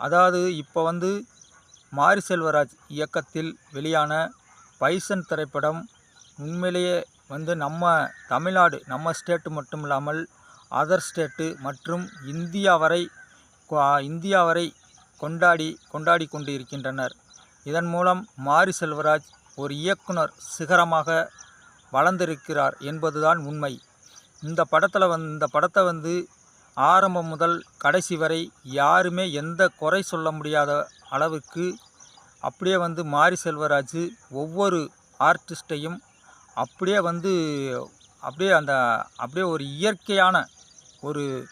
அதாவது இப்போ வந்து மாரி செல்வராஜ் இயக்கத்தில் வெளியான பைசன் திரைப்படம் உண்மையிலேயே வந்து நம்ம தமிழ்நாடு நம்ம ஸ்டேட்டு மட்டும் இல்லாமல் அதர் ஸ்டேட்டு மற்றும் இந்தியா வரை இந்தியா வரை கொண்டாடி கொண்டாடி கொண்டு இருக்கின்றனர் இதன் மூலம் மாரி செல்வராஜ் ஒரு இயக்குனர் சிகரமாக வளர்ந்திருக்கிறார் என்பதுதான் உண்மை. இந்த படத்தில் வந் இந்த படத்தை வந்து ஆரம்பம் முதல் கடைசி வரை யாருமே எந்த குறை சொல்ல முடியாத அளவுக்கு அப்படியே வந்து மாரி செல்வராஜ் ஒவ்வொரு ஆர்டிஸ்ட்டையும் அப்படியே வந்து அப்படியே அந்த அப்படியே ஒரு இயற்கையான ஒரு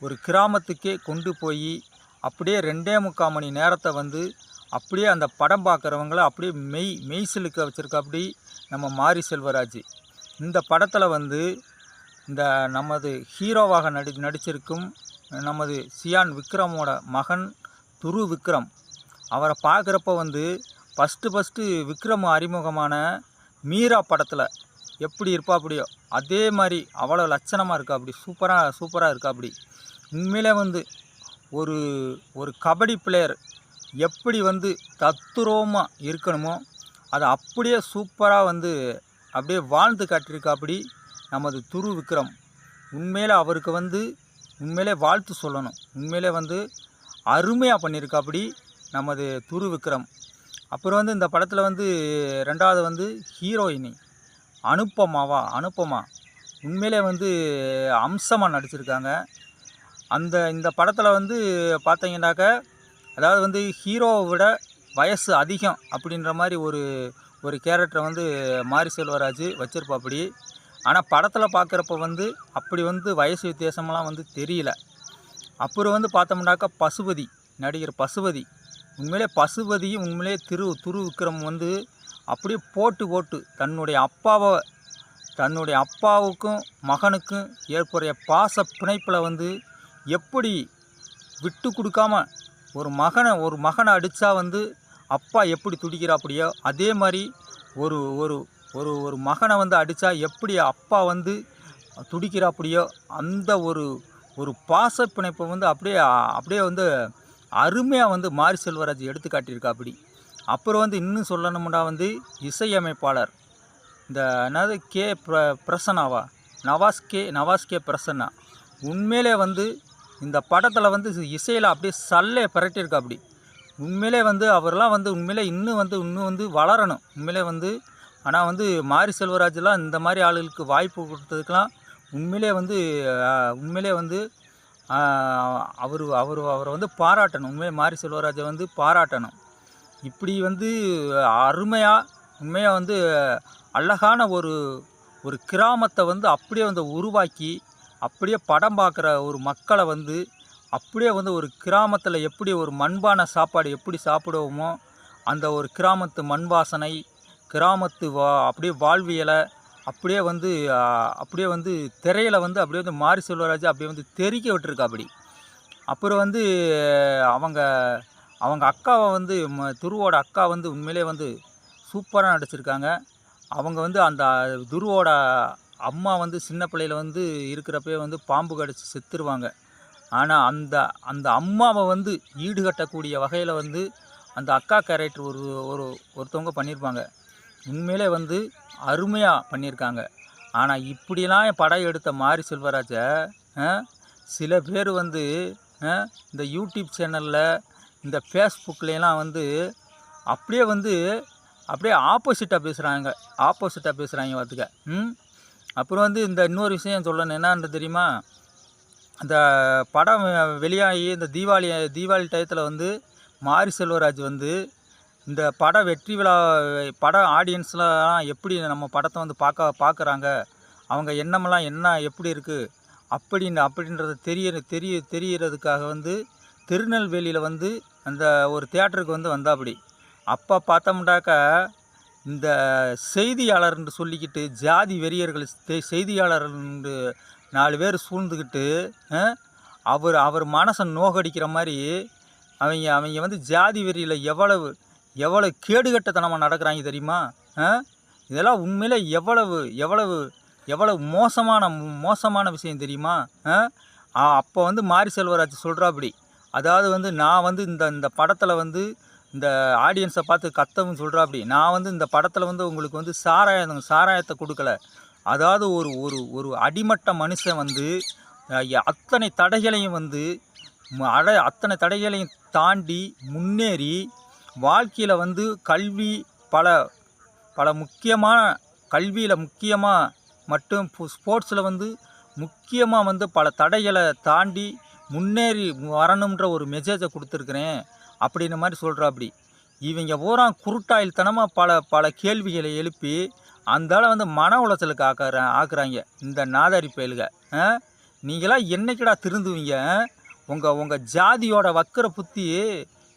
ஒரு கிராமத்துக்கே கொண்டு போய் அப்படியே ரெண்டே முக்கால் மணி நேரத்தை வந்து அப்படியே அந்த படம் பார்க்குறவங்கள அப்படியே மெய் மெய் சிலுக்க வச்சுருக்க அப்படி நம்ம மாரி செல்வராஜ். இந்த படத்தில் வந்து இந்த நமது ஹீரோவாக நடி நடிச்சிருக்கும் நமது சியான் விக்ரமோட மகன் துரு விக்ரம். அவரை பார்க்குறப்ப வந்து ஃபஸ்ட்டு ஃபஸ்ட்டு விக்ரம் அறிமுகமான மீரா படத்தில் எப்படி இருப்பா அப்படியோ அதே மாதிரி அவ்வளோ லட்சணமாக இருக்கா அப்படி சூப்பராக சூப்பராக இருக்கா அப்படி உண்மையிலே வந்து ஒரு ஒரு கபடி பிளேயர் எப்படி வந்து தத்துரூபமாக இருக்கணுமோ அதை அப்படியே சூப்பராக வந்து அப்படியே வாழ்ந்து காட்டியிருக்கா அப்படி நமது துரு விக்ரம் உண்மையிலே அவருக்கு வந்து உண்மையிலே வாழ்த்து சொல்லணும். உண்மையிலே வந்து அருமையாக பண்ணியிருக்காப்படி நமது துரு விக்ரம். அப்புறம் வந்து இந்த படத்தில் வந்து ரெண்டாவது வந்து ஹீரோயினி அனுப்பமாவா அனுப்பமா உண்மையிலே வந்து அம்சமாக நடிச்சிருக்காங்க. அந்த இந்த படத்தில் வந்து பார்த்தீங்கன்னாக்க அதாவது வந்து ஹீரோவை விட வயசு அதிகம் அப்படின்ற மாதிரி ஒரு ஒரு கேரக்டரை வந்து மாரி செல்வராஜ் வச்சிருப்பாப்படி. ஆனால் படத்தில் பார்க்குறப்ப வந்து அப்படி வந்து வயசு வித்தியாசமெல்லாம் வந்து தெரியல. அப்புறம் வந்து பார்த்தோம்னாக்கா பசுபதி நடிகர் பசுபதி. உண்மையிலே பசுபதியும் உண்மையிலே திரு துரு விக்ரம் வந்து அப்படியே போட்டு போட்டு தன்னுடைய அப்பாவை தன்னுடைய அப்பாவுக்கும் மகனுக்கும் ஏற்புடைய பாச பிணைப்பில் வந்து எப்படி விட்டு கொடுக்காம ஒரு மகனை ஒரு மகனை அடித்தா வந்து அப்பா எப்படி துடிக்கிறாப்படியோ அதே மாதிரி ஒரு ஒரு ஒரு ஒரு மகனை வந்து அடித்தா எப்படி அப்பா வந்து துடிக்கிறாப்படியோ அந்த ஒரு ஒரு பாச பிணைப்பை வந்து அப்படியே அப்படியே வந்து அருமையாக வந்து மாரி செல்வராஜ் எடுத்து காட்டியிருக்காப்படி அப்புறம் வந்து இன்னும் சொல்லணும்னா வந்து இசையமைப்பாளர். இந்த என்னது கே பிர பிரசன்னாவா? Nawaz K Nawaz K Prasanna. உண்மையிலே வந்து இந்த படத்தில் வந்து இசையில் அப்படியே சல்லே பரட்டியிருக்கா அப்படி உண்மையிலே வந்து அவரெல்லாம் வந்து உண்மையிலே இன்னும் வந்து இன்னும் வந்து வளரணும். உண்மையிலே வந்து ஆனால் வந்து மாரி செல்வராஜெலாம் இந்த மாதிரி ஆளுகளுக்கு வாய்ப்பு கொடுத்ததுக்கெலாம் உண்மையிலே வந்து உண்மையிலே வந்து அவர் அவர் அவரை வந்து பாராட்டணும். உண்மையிலே மாரி செல்வராஜை வந்து பாராட்டணும். இப்படி வந்து அருமையாக உண்மையாக வந்து அழகான ஒரு ஒரு கிராமத்தை வந்து அப்படியே வந்து உருவாக்கி அப்படியே படம் பார்க்குற ஒரு மக்களை வந்து அப்படியே வந்து ஒரு கிராமத்தில் எப்படி ஒரு மண்பான சாப்பாடு எப்படி சாப்பிடுவோமோ அந்த ஒரு கிராமத்து மண் வாசனை கிராமத்து வா அப்படியே வாழ்வியலை அப்படியே வந்து அப்படியே வந்து திரையில் வந்து அப்படியே வந்து மாரி செல்வராஜ் அப்படியே வந்து தெரிக்க விட்டுருக்கா அப்படி அப்புறம் வந்து அவங்க அவங்க அக்காவை வந்து ம- துருவோட அக்கா வந்து உண்மையிலே வந்து சூப்பராக நடிச்சிருக்காங்க. அவங்க வந்து அந்த துருவோட அம்மா வந்து சின்ன பிள்ளையில் வந்து இருக்கிறப்பே வந்து பாம்பு கடிச்சு செத்துருவாங்க. ஆனால் அந்த அந்த அம்மாவை வந்து ஈடுகட்டக்கூடிய வகையில் வந்து அந்த அக்கா கேரக்டர் ஒரு ஒரு ஒருத்தவங்க பண்ணியிருப்பாங்க உண்மையிலே வந்து அருமையாக பண்ணியிருக்காங்க. ஆனால் இப்படிலாம் படம் எடுத்த மாரி செல்வராஜை ஆ, சில பேர் வந்து இந்த யூடியூப் சேனலில் இந்த ஃபேஸ்புக்லாம் வந்து அப்படியே வந்து அப்படியே ஆப்போசிட்டாக பேசுகிறாங்க ஆப்போசிட்டாக பேசுகிறாங்க பார்த்துக்க ம். அப்புறம் வந்து இந்த இன்னொரு விஷயம் சொல்லணும். என்னன்னு தெரியுமா? அந்த படம் வெளியாகி இந்த தீபாவளி தீபாவளி டயத்தில் வந்து மாரி செல்வராஜ் வந்து இந்த பட வெற்றி விழா பட ஆடியன்ஸ்லாம் எப்படி நம்ம படத்தை வந்து பார்க்க பார்க்குறாங்க? அவங்க எண்ணமெல்லாம் என்ன எப்படி இருக்குது அப்படின்னு அப்படின்றத தெரிய தெரிய தெரியறதுக்காக வந்து திருநெல்வேலியில் வந்து அந்த ஒரு தேட்டருக்கு வந்து வந்தாப்படி. அப்போ பார்த்தோம்னாக்கா இந்த செய்தியாளர்னு சொல்லிக்கிட்டு ஜாதி வெறியர்கள் செய்தியாளர் நாலு பேர் சூழ்ந்துக்கிட்டு அவர் அவர் மனசை நோகடிக்கிற மாதிரி அவங்க அவங்க வந்து ஜாதி வெறியில் எவ்வளவு எவ்வளோ கேடுகட்டத்தனமாக நடக்கிறாங்க தெரியுமா? இதெல்லாம் உண்மையில் எவ்வளவு எவ்வளவு எவ்வளவு மோசமான மோசமான விஷயம் தெரியுமா? அப்போ வந்து மாரி செல்வராஜ் சொல்கிறாப்படி அதாவது வந்து நான் வந்து இந்த இந்த படத்தில் வந்து இந்த ஆடியன்ஸை பார்த்து கத்தவும் சொல்கிறாப்படி நான் வந்து இந்த படத்தில் வந்து உங்களுக்கு வந்து சாராயம் சாராயத்தை கொடுக்கல. அதாவது ஒரு ஒரு ஒரு அடிமட்ட மனுஷன் வந்து அத்தனை தடைகளையும் வந்து அட அத்தனை தடைகளையும் தாண்டி முன்னேறி வாழ்க்கையில் வந்து கல்வி பல பல முக்கியமான கல்வியில் முக்கியமாக மட்டும் ஸ்போர்ட்ஸில் வந்து முக்கியமாக வந்து பல தடைகளை தாண்டி முன்னேறி வரணுன்ற ஒரு மெசேஜை கொடுத்துருக்குறேன். அப்படின்ற மாதிரி சொல்கிறாப்படி இவங்க பூரா குருட்டாயில்தனமாக பல பல கேள்விகளை எழுப்பி அந்தால வந்து மன உளைச்சலுக்கு ஆக்கிற ஆக்குறாங்க. இந்த நாதாரி பயலுக நீங்களாம் என்னைக்கடா திருந்துவீங்க உங்கள் உங்கள் ஜாதியோட வக்கர புத்தி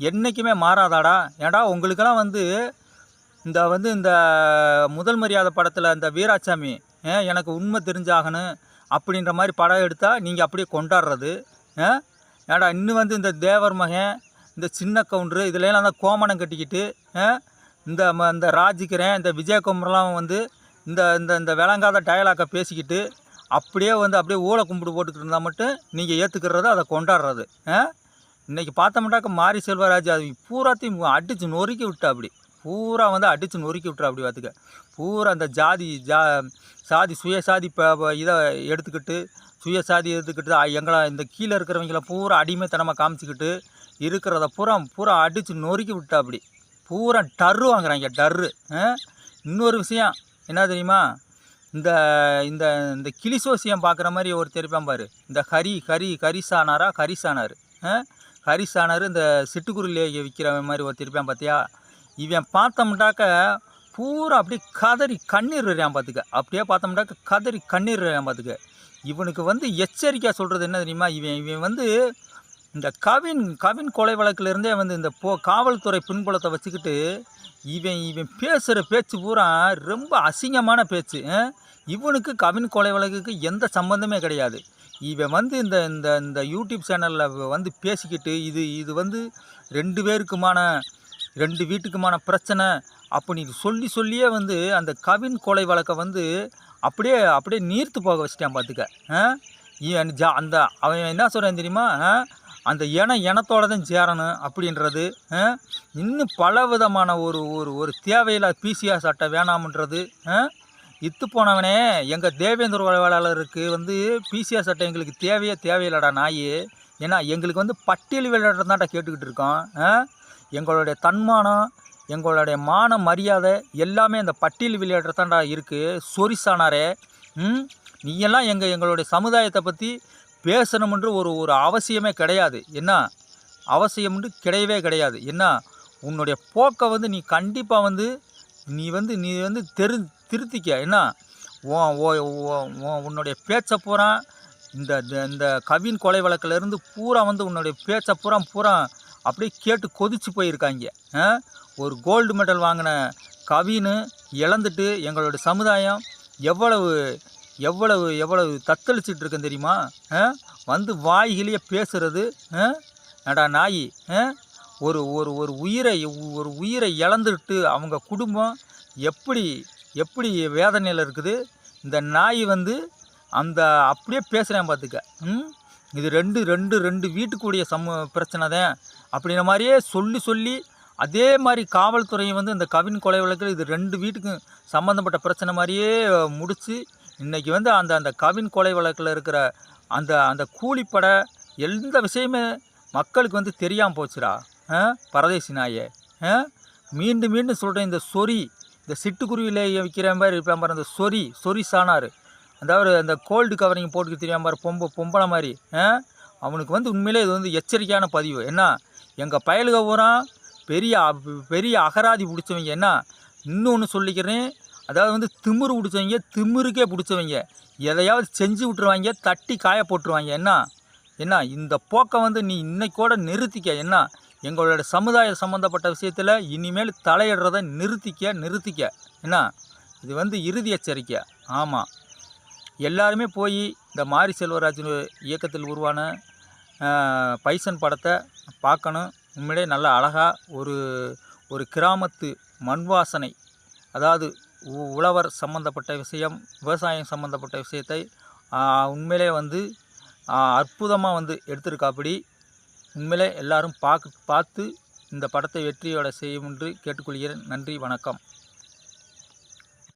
என்றைக்குமே மாறாதாடா. ஏடா உங்களுக்கெல்லாம் வந்து இந்த வந்து இந்த முதல் மரியாதை படத்தில் இந்த வீராசாமி ஆ, எனக்கு உண்மை தெரிஞ்சாகணும் அப்படின்ற மாதிரி படம் எடுத்தால் நீங்கள் அப்படியே கொண்டாடுறது ஆ? ஏடா இன்னும் வந்து இந்த தேவர் மகன் இந்த சின்ன கவுண்டரு இதுலலாம் அந்த கோமணம் கட்டிக்கிட்டு இந்த ம- இந்த ராஜிக்கிறேன் இந்த விஜயகுமரெலாம் வந்து இந்த இந்த இந்த விளங்காத டயலாக்கை பேசிக்கிட்டு அப்படியே வந்து அப்படியே ஊழ கும்பிடு போட்டுக்கிட்டு இருந்தால் மட்டும் நீங்கள் ஏற்றுக்கிறது அதை கொண்டாடுறது இன்றைக்கி இன்னைக்கு பார்த்தோம்னாக்க மாரி செல்வராஜ் அது பூராத்தையும் அடித்து நொறுக்கி விட்டா அப்படி பூரா வந்து அடித்து நொறுக்கி விட்டுறா அப்படி பார்த்துக்க. பூரா அந்த ஜாதி ஜா சாதி சுயசாதி இப்போ இதை எடுத்துக்கிட்டு சுயசாதி எடுத்துக்கிட்டு எங்களை இந்த கீழே இருக்கிறவங்கள பூரா அடிமைத்தனமாக காமிச்சிக்கிட்டு இருக்கிறத பூரா பூரா அடித்து நொறுக்கி விட்டா அப்படி பூரா டர்ரு வாங்குறாங்க டர்ரு. ஆ? இன்னொரு விஷயம் என்ன தெரியுமா? இந்த இந்த இந்த கிளிசோசியம் பார்க்குற மாதிரி ஒரு தெரிப்பான் பாரு. இந்த ஹரி ஹரி ஹரிசானாரா ஹரிசானார். ஆ? ஹரிசானார் இந்த சிட்டுக்குருளியை விற்கிற மாதிரி ஒரு திருப்பான் பார்த்தியா இவன் பார்த்தோம்னாக்க பூரா அப்படியே கதறி கண்ணீர் வரையான் பார்த்துக்க அப்படியே பார்த்தோம்னாக்க கதறி கண்ணீர் வரையான் பார்த்துக்க இவனுக்கு வந்து எச்சரிக்கையாக சொல்கிறது என்ன தெரியுமா? இவன் இவன் வந்து இந்த கவின் கவின் கொலை வழக்குலேருந்தே வந்து இந்த போ காவல்துறை பின்புலத்தை வச்சுக்கிட்டு இவன் இவன் பேசுகிற பேச்சு பூரா ரொம்ப அசிங்கமான பேச்சு. இவனுக்கு கவின் கொலை வழக்குக்கு எந்த சம்மந்தமே கிடையாது. இவன் வந்து இந்த இந்த இந்த யூடியூப் சேனலில் வந்து பேசிக்கிட்டு இது இது வந்து ரெண்டு பேருக்குமான ரெண்டு வீட்டுக்குமான பிரச்சனை அப்படின்னு சொல்லி சொல்லியே வந்து அந்த கவின் கொலை வழக்கை வந்து அப்படியே அப்படியே நீர்த்து போக வச்சிட்டான் பார்த்துக்க. ஆ? இவன் ஜா அந்த அவன் என்ன சொல்கிறான் தெரியுமா? அந்த இனம் இனத்தோட தான் சேரணும் அப்படின்றது. இன்னும் பல விதமான ஒரு ஒரு ஒரு தேவையில்லா பிசிஆர் சட்டை வேணாமன்றது. ஆ? இத்து போனவனே எங்கள் தேவேந்திர வேளாளருக்கு வந்து பிசிஆர் சட்டை எங்களுக்கு தேவையே தேவையில்லடா நாய். ஏன்னா எங்களுக்கு வந்து பட்டியல் விளையாட்டம் தான்டா கேட்டுக்கிட்டு இருக்கோம். ஆ? எங்களுடைய தன்மானம் எங்களுடைய மான மரியாதை எல்லாமே அந்த பட்டியல் விளையாட்டுறதாண்டா இருக்குது சொரிசானாரே. ம்? நீயெல்லாம் எங்கள் எங்களுடைய சமுதாயத்தை பற்றி பேசணுமென்று ஒரு ஒரு அவசியமே கிடையாது. என்ன? அவசியம்ன்று கிடையவே கிடையாது. என்ன? உன்னுடைய போக்கை வந்து நீ கண்டிப்பாக வந்து நீ வந்து நீ வந்து தெரு திருத்திக்க. என்ன? ஓ- ஓ- உன்னுடைய பேச்சை பூரா இந்த இந்த- கவின் கொலை வழக்கிலேருந்து பூரா வந்து உன்னுடைய பேச்சை பூரா பூரா அப்படியே கேட்டு கொதிச்சு போயிருக்காங்க. ஆ? ஒரு கோல்டு மெடல் வாங்கின கவின்னு இழந்துட்டு எங்களோட சமுதாயம் எவ்வளவு எவ்வளவு எவ்வளவு தத்தளிச்சிட்டு இருக்கேன் தெரியுமா? வந்து வாய்கிலேயே பேசுறது நடா நாய் ஆ? ஒரு ஒரு ஒரு உயிரை ஒரு உயிரை இழந்துட்டு அவங்க குடும்பம் எப்படி எப்படி வேதனையில் இருக்குது? இந்த நாய் வந்து அந்த அப்படியே பேசுகிறேன் பார்த்துக்க. ம்? இது ரெண்டு ரெண்டு ரெண்டு வீட்டுக்குடைய சம பிரச்சனை தான். அப்படின்ற மாதிரியே சொல்லி சொல்லி அதே மாதிரி காவல்துறையும் வந்து இந்த கவின் கொலை வழக்கில் இது ரெண்டு வீட்டுக்கும் சம்மந்தப்பட்ட பிரச்சனை மாதிரியே முடித்து இன்றைக்கி வந்து அந்த அந்த கவின் கொலை வழக்கில் இருக்கிற அந்த அந்த கூலிப்படை எந்த விஷயமே மக்களுக்கு வந்து தெரியாமல் போச்சுடா. பரதேசி நாயே. ஆ? மீண்டும் மீண்டும் சொல்கிறேன் இந்த சொறி இந்த சிட்டுக்குருவியில் விற்கிற மாதிரி இருப்பேன் பாரு அந்த சொறி சொறி சாணார் அதாவது அந்த கோல்டு கவரிங் போட்டுக்க தெரியாம பாரு பொம்ப பொம்பளை மாதிரி. ஆ? அவனுக்கு வந்து உண்மையிலே இது வந்து எச்சரிக்கையான பதிவு. என்ன? எங்கள் பயலுக பூரா பெரிய பெரிய அகராதி பிடிச்சவங்க. என்ன? இன்னொன்று சொல்லிக்கிறேன் அதாவது வந்து திமிரு பிடிச்சவங்க திமிருக்கே பிடிச்சவங்க. எதையாவது செஞ்சு விட்ருவாங்க தட்டி காய போட்டுருவாங்க. என்ன? என்ன? இந்த போக்கை வந்து நீ இன்னைக்கோட நிறுத்திக்க. என்ன? எங்களோட சமுதாயம் சம்மந்தப்பட்ட விஷயத்தில் இனிமேல் தலையிடுறதை நிறுத்திக்க நிறுத்திக்க. என்ன? இது வந்து இறுதி எச்சரிக்கை. ஆமாம் எல்லாருமே போய் இந்த மாரி செல்வராஜன் இயக்கத்தில் உருவான பைசன் படத்தை பார்க்கணும். உண்மையிலே நல்ல அழகாக ஒரு ஒரு கிராமத்து மண் வாசனை அதாவது உ- உழவர் சம்மந்தப்பட்ட விஷயம் விவசாயம் சம்மந்தப்பட்ட விஷயத்தை உண்மையிலே வந்து அற்புதமாக வந்து எடுத்திருக்காப்படி. உண்மையிலே எல்லாரும் பார்க்க பார்த்து இந்த படத்தை வெற்றியோட செய்யும் என்று கேட்டுக்கொள்கிறேன். நன்றி வணக்கம்.